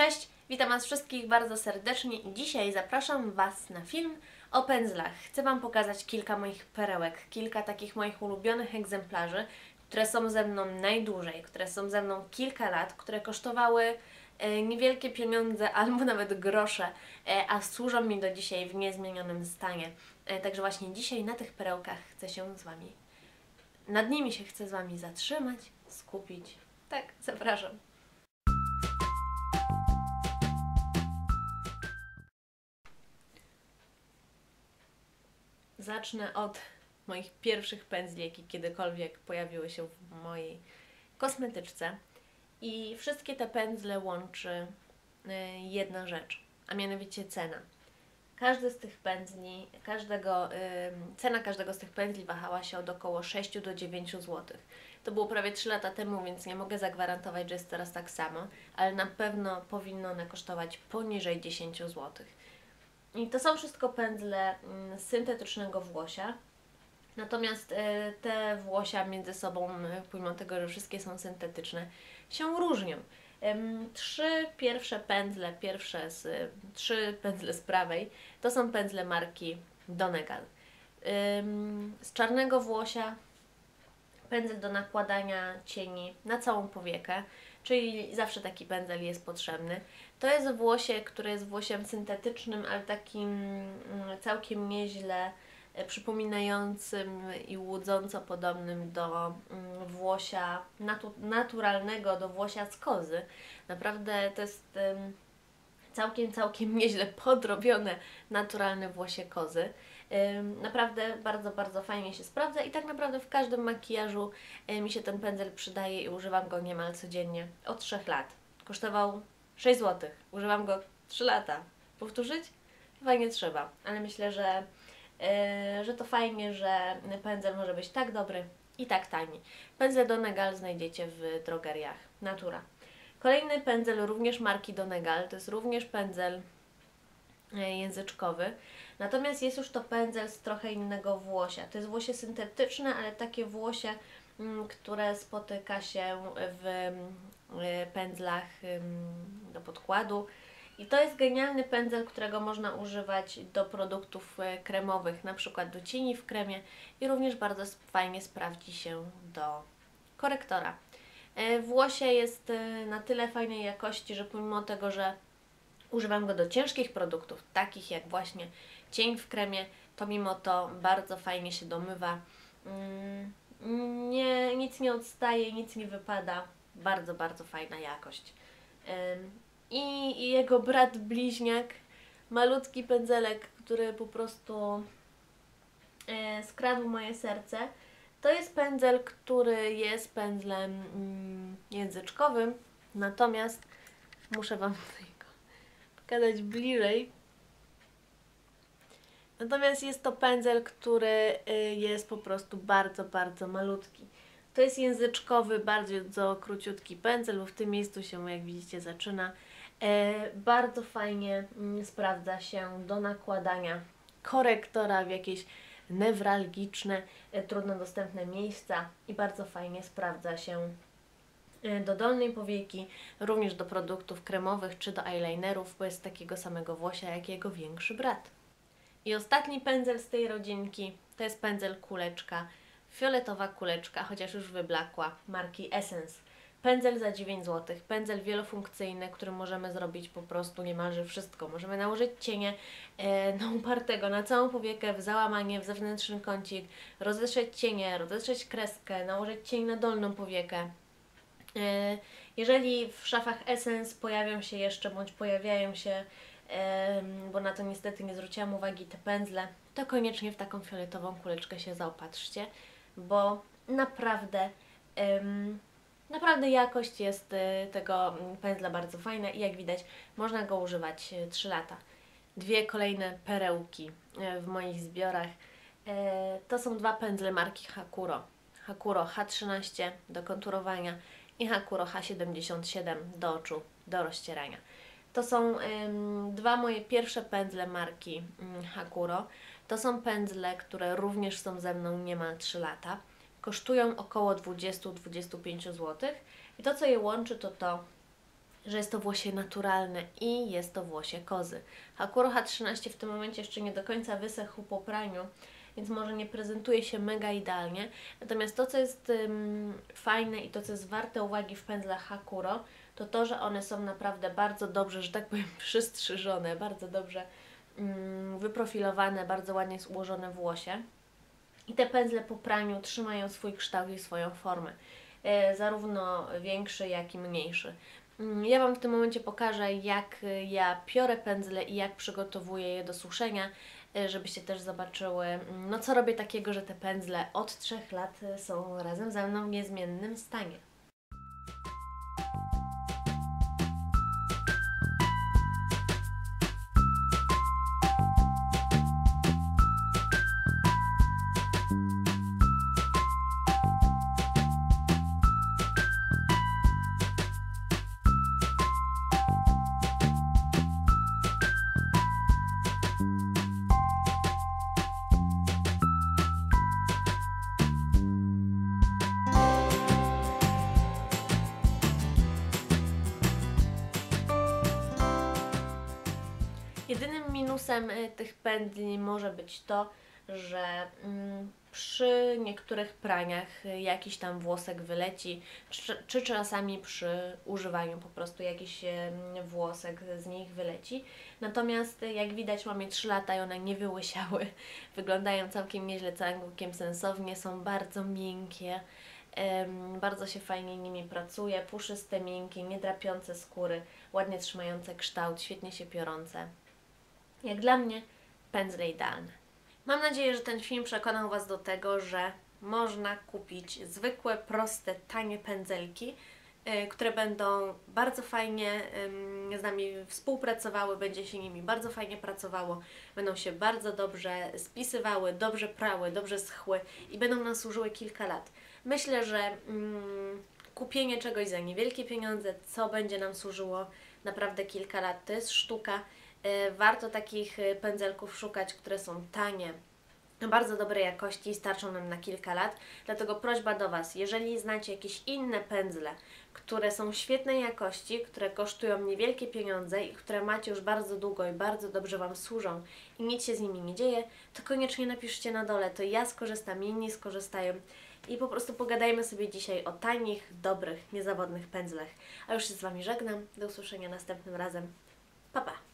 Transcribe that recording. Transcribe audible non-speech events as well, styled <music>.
Cześć, witam Was wszystkich bardzo serdecznie i dzisiaj zapraszam Was na film o pędzlach. Chcę Wam pokazać kilka moich perełek, kilka takich moich ulubionych egzemplarzy, które są ze mną najdłużej, które są ze mną kilka lat, które kosztowały e, niewielkie pieniądze <laughs> albo nawet grosze, e, a służą mi do dzisiaj w niezmienionym stanie. E, także właśnie dzisiaj na tych perełkach chcę się z Wami, nad nimi się chcę z Wami zatrzymać, skupić. Tak, zapraszam. Zacznę od moich pierwszych pędzli, jakie kiedykolwiek pojawiły się w mojej kosmetyczce. I wszystkie te pędzle łączy y, jedna rzecz, a mianowicie cena. Każdy z tych pędzli, każdego, y, cena każdego z tych pędzli wahała się od około 6 do 9 zł. To było prawie 3 lata temu, więc nie mogę zagwarantować, że jest teraz tak samo, ale na pewno powinno one kosztować poniżej 10 zł. I to są wszystko pędzle mm, syntetycznego włosia. Natomiast e, te włosia między sobą, e, pomimo tego, że wszystkie są syntetyczne, się różnią. Trzy pierwsze pędzle, pierwsze z, trzy pędzle z prawej, to są pędzle marki Donegal. Z czarnego włosia pędzel do nakładania cieni na całą powiekę, czyli zawsze taki pędzel jest potrzebny. To jest włosie, które jest włosiem syntetycznym, ale takim mm, całkiem nieźle e, przypominającym i łudząco podobnym do mm, włosia natu naturalnego, do włosia z kozy. Naprawdę to jest całkiem, całkiem nieźle podrobione naturalne włosie kozy. Naprawdę bardzo, bardzo fajnie się sprawdza i tak naprawdę w każdym makijażu mi się ten pędzel przydaje i używam go niemal codziennie od 3 lat. Kosztował 6 zł. Używam go 3 lata. Powtórzyć? Chyba nie trzeba, ale myślę, że, yy, że to fajnie, że pędzel może być tak dobry i tak tani. Pędzel Donegal znajdziecie w drogeriach Natura. Kolejny pędzel również marki Donegal, to jest również pędzel języczkowy. Natomiast jest już to pędzel z trochę innego włosia. To jest włosie syntetyczne, ale takie włosie, mm, które spotyka się w mm, pędzlach do podkładu. I to jest genialny pędzel, którego można używać do produktów e, kremowych, na przykład do cieni w kremie i również bardzo fajnie sprawdzi się do korektora. E, włosie jest e, na tyle fajnej jakości, że pomimo tego, że używam go do ciężkich produktów, takich jak właśnie cień w kremie, to mimo to bardzo fajnie się domywa. Mm, nie, nic nie odstaje, nic nie wypada. Bardzo, bardzo fajna jakość. I, jego brat bliźniak, malutki pędzelek, który po prostu e, skradł moje serce. To jest pędzel, który jest pędzlem mm, języczkowym, natomiast muszę Wam tego pokazać bliżej. Natomiast jest to pędzel, który y, jest po prostu bardzo, bardzo malutki. To jest języczkowy, bardzo króciutki pędzel, bo w tym miejscu się, jak widzicie, zaczyna. E, bardzo fajnie mm, sprawdza się do nakładania korektora w jakieś newralgiczne, e, trudno dostępne miejsca i bardzo fajnie sprawdza się do dolnej powieki, również do produktów kremowych czy do eyelinerów, bo jest takiego samego włosia jak jego większy brat. I ostatni pędzel z tej rodzinki to jest pędzel kuleczka, fioletowa kuleczka, chociaż już wyblakła, marki Essence. Pędzel za 9 zł, pędzel wielofunkcyjny, którym możemy zrobić po prostu niemalże wszystko. Możemy nałożyć cienie e, na upartego, na całą powiekę, w załamanie, w zewnętrzny kącik, rozetrzeć cienie, rozetrzeć kreskę, nałożyć cień na dolną powiekę. E, jeżeli w szafach Essence pojawią się jeszcze, bądź pojawiają się bo na to niestety nie zwróciłam uwagi te pędzle, to koniecznie w taką fioletową kuleczkę się zaopatrzcie, bo naprawdę, naprawdę jakość jest y, tego pędzla bardzo fajna i jak widać można go używać 3 y, lata. Dwie kolejne perełki y, w moich zbiorach to są dwa pędzle marki Hakuro. Hakuro H13 do konturowania i Hakuro H77 do oczu, do rozcierania. To są ym, dwa moje pierwsze pędzle marki ym, Hakuro. To są pędzle, które również są ze mną niemal 3 lata. Kosztują około 20-25 zł. I to, co je łączy, to to, że jest to włosie naturalne i jest to włosie kozy. Hakuro H13 w tym momencie jeszcze nie do końca wysechł po praniu, więc może nie prezentuje się mega idealnie. Natomiast to, co jest ym, fajne i to, co jest warte uwagi w pędzlach Hakuro, to to, że one są naprawdę bardzo dobrze, że tak powiem, <laughs> przystrzyżone, bardzo dobrze ym, wyprofilowane, bardzo ładnie ułożone włosie. I te pędzle po praniu trzymają swój kształt i swoją formę. E, zarówno większy, jak i mniejszy. Mm, Ja Wam w tym momencie pokażę, jak e, ja piorę pędzle i jak przygotowuję je do suszenia, żebyście też zobaczyły, mm, no co robię takiego, że te pędzle od 3 lat e, są razem ze mną w niezmiennym stanie. Jedynym minusem y, tych pędzli może być to, że mm, przy niektórych praniach y, jakiś tam włosek wyleci, czy, czy czasami przy używaniu po prostu jakiś em, włosek z nich wyleci. Natomiast y, jak widać mamy 3 lata i one nie wyłysiały, <laughs> wyglądają całkiem nieźle, całkiem sensownie, są bardzo miękkie. Bardzo się fajnie nimi pracuje, puszyste, miękkie, nie drapiące skóry, ładnie trzymające kształt, świetnie się piorące. Jak dla mnie, pędzle idealne. Mam nadzieję, że ten film przekonał Was do tego, że można kupić zwykłe, proste, tanie pędzelki, y, które będą bardzo fajnie z nami współpracowały, będzie się nimi bardzo fajnie pracowało, będą się bardzo dobrze spisywały, dobrze prały, dobrze schły i będą nam służyły kilka lat. Myślę, że mm, kupienie czegoś za niewielkie pieniądze, co będzie nam służyło naprawdę kilka lat, to jest sztuka. Y, Warto takich y, pędzelków szukać, które są tanie, bardzo dobrej jakości starczą nam na kilka lat. Dlatego prośba do Was, jeżeli znacie jakieś inne pędzle, które są świetnej jakości, które kosztują niewielkie pieniądze i które macie już bardzo długo i bardzo dobrze Wam służą i nic się z nimi nie dzieje, to koniecznie napiszcie na dole, to ja skorzystam, inni skorzystają i po prostu pogadajmy sobie dzisiaj o tanich, dobrych, niezawodnych pędzlach. A już się z Wami żegnam, do usłyszenia następnym razem. Pa, pa!